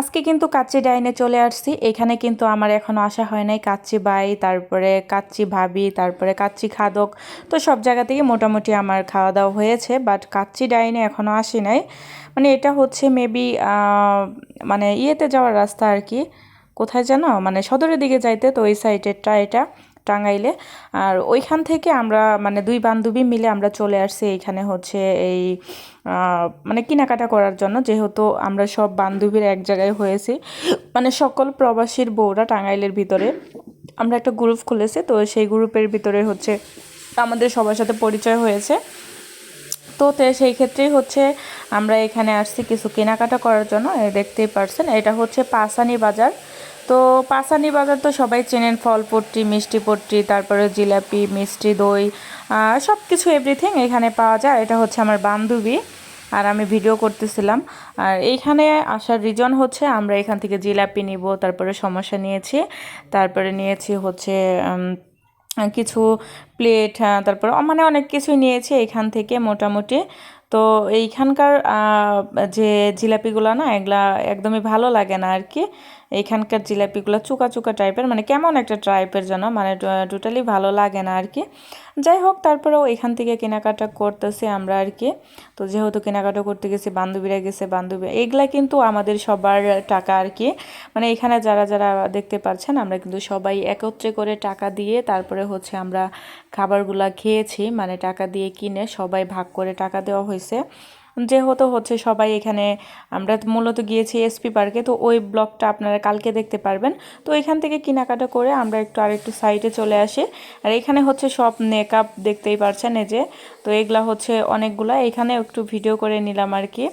আজকে কিন্তু কাচ্চি ডাইনে চলে আসছি। এখানে কিন্তু আমার এখনও আসা হয় নাই। কাচ্চি বাই, তারপরে কাচ্চি ভাবি, তারপরে কাচ্চি খাদক। তো সব জায়গা থেকে মোটামুটি আমার খাওয়া দাওয়া হয়েছে বাট কাচ্চি ডাইনে এখনও আসি নাই। মানে এটা হচ্ছে মেবি মানে ইয়েতে যাওয়ার রাস্তা আর কি। কোথায় যেন? মানে সদরের দিকে যাইতে, তো ওই সাইডেরটা এটা। টাঙ্গাইলে। আর ওইখান থেকে আমরা মানে দুই বান্ধবী মিলে আমরা চলে আসছি এইখানে হচ্ছে এই মানে কেনাকাটা করার জন্য। যেহেতু আমরা সব বান্ধবীর এক জায়গায় হয়েছি মানে সকল প্রবাসীর বউরা টাঙ্গাইলের ভিতরে। আমরা একটা গ্রুপ খুলেছি, তো সেই গ্রুপের ভিতরে হচ্ছে আমাদের সবার সাথে পরিচয় হয়েছে। তো সেই ক্ষেত্রেই হচ্ছে আমরা এখানে আসছি কিছু কেনাকাটা করার জন্য দেখতেই পারছেন। এটা হচ্ছে পাসানি বাজার। তো পাসানি বাজার তো সবাই চেনেন ফল ফলপট্টি মিষ্টি পট্টি তারপরে জিলাপি, মিষ্টি, দই সব কিছু এভরিথিং এখানে পাওয়া যায়। এটা হচ্ছে আমার বান্ধবী আর আমি ভিডিও করতেছিলাম। আর এইখানে আসার রিজন হচ্ছে আমরা এখান থেকে জিলাপি নিব, তারপরে সমস্যা নিয়েছি। তারপরে নিয়েছি হচ্ছে কিছু প্লেট তারপরে মানে অনেক কিছুই নিয়েছি এখান থেকে মোটামুটি। তো এইখানকার যে জিলাপিগুলো না, এগুলা একদমই ভালো লাগে না আর কি। এইখানকার জিলাপিগুলো চুকা চুকা টাইপের মানে কেমন একটা টাইপের যেন মানে টোটালি ভালো লাগে না আর কি। যাই হোক, তারপরেও এখান থেকে কেনাকাটা করতেছি আমরা আর কি। তো যেহেতু কেনাকাটা করতে গেছি, বান্ধবীরা গেছে, বান্ধবী, এগুলা কিন্তু আমাদের সবার টাকা আর কি। মানে এখানে যারা যারা দেখতে পাচ্ছেন, আমরা কিন্তু সবাই একত্রে করে টাকা দিয়ে তারপরে হচ্ছে আমরা খাবারগুলা খেয়েছি মানে টাকা দিয়ে কিনে সবাই ভাগ করে টাকা দেওয়া হয়েছে। যেহেতু হচ্ছে সবাই এখানে, আমরা মূলত গিয়েছি এসপি পার্কে, তো ওই ব্লগটা আপনারা কালকে দেখতে পারবেন। তো এখান থেকে কেনাকাটা করে আমরা একটু আরেকটু সাইডে চলে আসি। আর এখানে হচ্ছে সব মেকআপ দেখতেই পারছেন এই যে, তো এগুলা হচ্ছে অনেকগুলা। এখানে একটু ভিডিও করে নিলাম আর কি।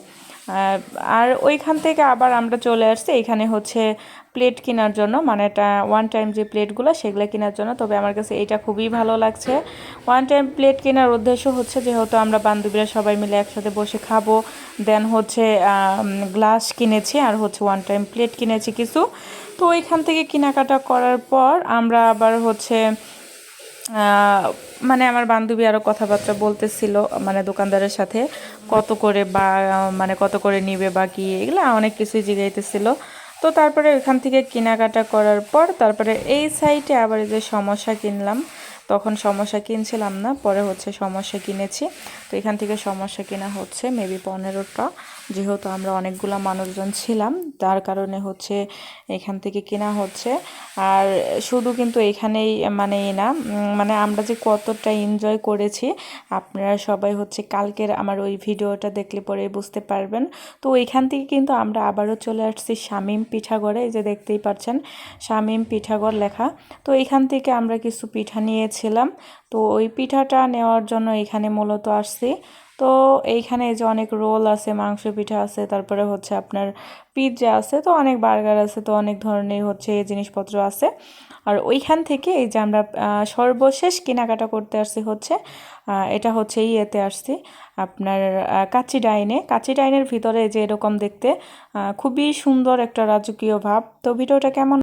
আর ওইখান থেকে আবার আমরা চলে আসছি। এখানে হচ্ছে প্লেট কেনার জন্য মানে এটা ওয়ান টাইম যে প্লেটগুলো সেগুলো কেনার জন্য। তবে আমার কাছে এটা খুবই ভালো লাগছে। ওয়ান টাইম প্লেট কেনার উদ্দেশ্য হচ্ছে যেহেতু আমরা বান্ধবীরা সবাই মিলে একসাথে বসে খাব দেন হচ্ছে গ্লাস কিনেছি আর হচ্ছে ওয়ান টাইম প্লেট কিনেছি কিছু। তো ওইখান থেকে কেনাকাটা করার পর আমরা আবার হচ্ছে মানে আমার বান্ধবী আরও কথাবার্তা বলতেছিল মানে দোকানদারের সাথে, কত করে বা মানে কত করে নিবে বা কি, এগুলো অনেক কিছুই জিগাইতেছিল। তো তারপরে এখান থেকে কেনাকাটা করার পর, তারপরে এই সাইটে আবার যে সমস্যা কিনলাম তখন সমস্যা কিনছিলাম না, পরে হচ্ছে সমস্যা কিনেছি। তো এখান থেকে সমস্যা কেনা হচ্ছে মেবি পনেরোটা। যেহেতু আমরা অনেকগুলো মানুষজন ছিলাম, তার কারণে হচ্ছে এখান থেকে কেনা হচ্ছে। আর শুধু কিন্তু এখানেই মানে না মানে আমরা যে কতটা এনজয় করেছি, আপনারা সবাই হচ্ছে কালকের আমার ওই ভিডিওটা দেখলে পরে বুঝতে পারবেন। তো ওইখান থেকে কিন্তু আমরা আবারও চলে আসছি শামিম পিঠাগড়ে যে দেখতেই পাচ্ছেন, শামিম পিঠাগড় লেখা। তো এখান থেকে আমরা কিছু পিঠা নিয়েছিলাম তো ওই পিঠাটা নেওয়ার জন্য এখানে মূলত আসছি। তো এইখানে যে অনেক রোল আছে, মাংস পিঠা আছে, তারপরে হচ্ছে আপনার পিৎজা আছে, তো অনেক বার্গার আছে, তো অনেক ধরনের হচ্ছে জিনিসপত্র আছে। আর ওইখান থেকে এই যে আমরা সর্বশেষ কেনাকাটা করতে আসছি হচ্ছে এটা হচ্ছে ইয়েতে আসছি, আপনার কাচি ডাইনে। কাচি ডাইনের ভিতরে যে এরকম দেখতে খুবই সুন্দর একটা রাজকীয় ভাব। তো ভিডিওটা কেমন